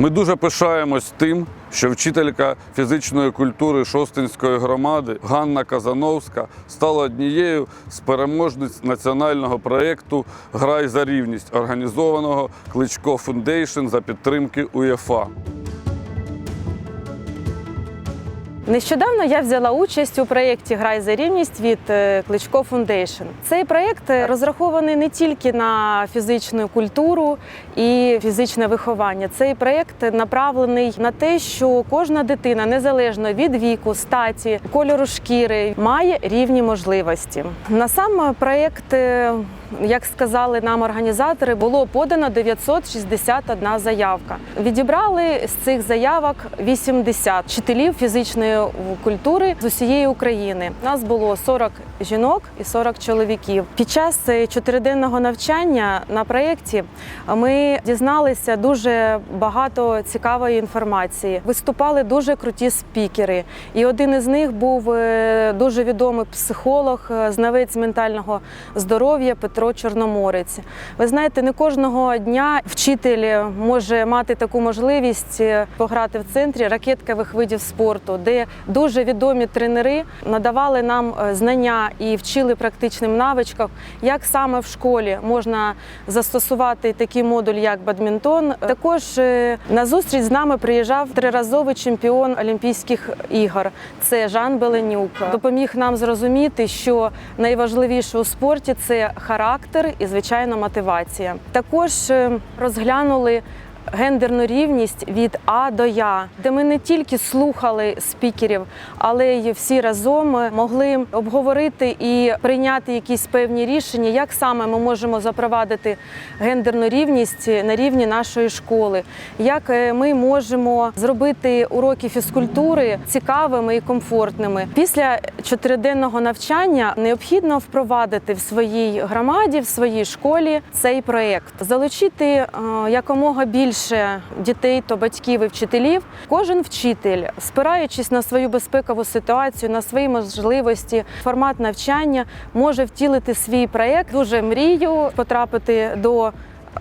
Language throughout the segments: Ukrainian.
Ми дуже пишаємось тим, що вчителька фізичної культури Шостинської громади Ганна Казановська стала однією з переможниць національного проєкту Грай за рівність, організованого Кличко Фундейшн за підтримки УЄФА. Нещодавно я взяла участь у проєкті Грай за рівність від е, Кличко Фундейшн. Цей проєкт е, розрахований не тільки на фізичну культуру і фізичне виховання. Цей проєкт направлений на те, що кожна дитина, незалежно від віку, статі, кольору шкіри, має рівні можливості. На сам проєкт, е, як сказали нам організатори, було подано 961 заявка. Відібрали з цих заявок 80 вчителів фізичної культури з усієї України. Нас було 40 жінок і 40 чоловіків. Під час чотириденного навчання на проєкті ми дізналися дуже багато цікавої інформації. Виступали дуже круті спікери, і один із них був е, дуже відомий психолог, е, знавець ментального здоров'я Петро Чорноморець. Ви знаєте, не кожного дня вчитель може мати таку можливість е, пограти в центрі ракеткових видів спорту, де дуже відомі тренери надавали нам е, знання і вчили практичним навичкам, як саме в школі можна застосувати такий модуль, як бадмінтон. Також е, на зустріч з нами приїжджав триразовий чемпіон Олімпійських ігор. Це Жан Беленюк. Допоміг нам зрозуміти, що найважливіше у спорті це характер і, звичайно, мотивація. Також е, розглянули гендерну рівність від А до Я, де ми не тільки слухали спікерів, але й всі разом могли обговорити і прийняти якісь певні рішення, як саме ми можемо запровадити гендерну рівність на рівні нашої школи, як е, ми можемо зробити уроки фізкультури цікавими і комфортними. Після чотириденного навчання необхідно впровадити в своїй громаді, в своїй школі цей проєкт, залучити е, якомога більше дітей, то батьків і вчителів. Кожен вчитель, спираючись на свою безпекову ситуацію, на свої можливості, формат навчання, може втілити свій проєкт. Дуже мрію потрапити до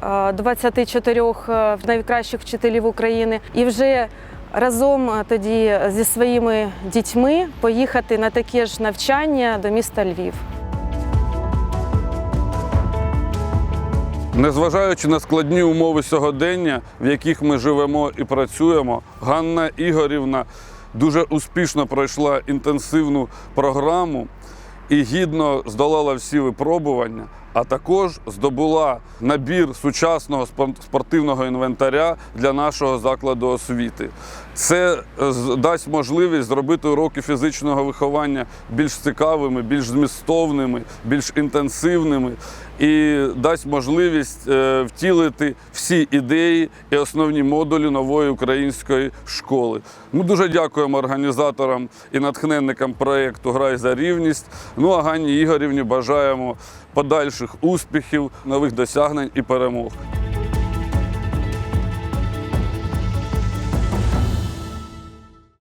е, 24 найкращих вчителів України і вже разом е, тоді зі своїми дітьми поїхати на таке ж навчання до міста Львів. Незважаючи на складні умови сьогодення, в яких ми живемо і працюємо, Ганна Ігорівна дуже успішно пройшла інтенсивну програму і гідно здолала всі випробування, а також здобула набір сучасного спор- спортивного інвентаря для нашого закладу освіти. Це е, дасть можливість зробити уроки фізичного виховання більш цікавими, більш змістовними, більш інтенсивними і дасть можливість е, втілити всі ідеї і основні модулі нової української школи. Ми дуже дякуємо організаторам і натхненникам проєкту Грай за рівність. Ну а Ганні Ігорівні бажаємо подальших успіхів, нових досягнень і перемог.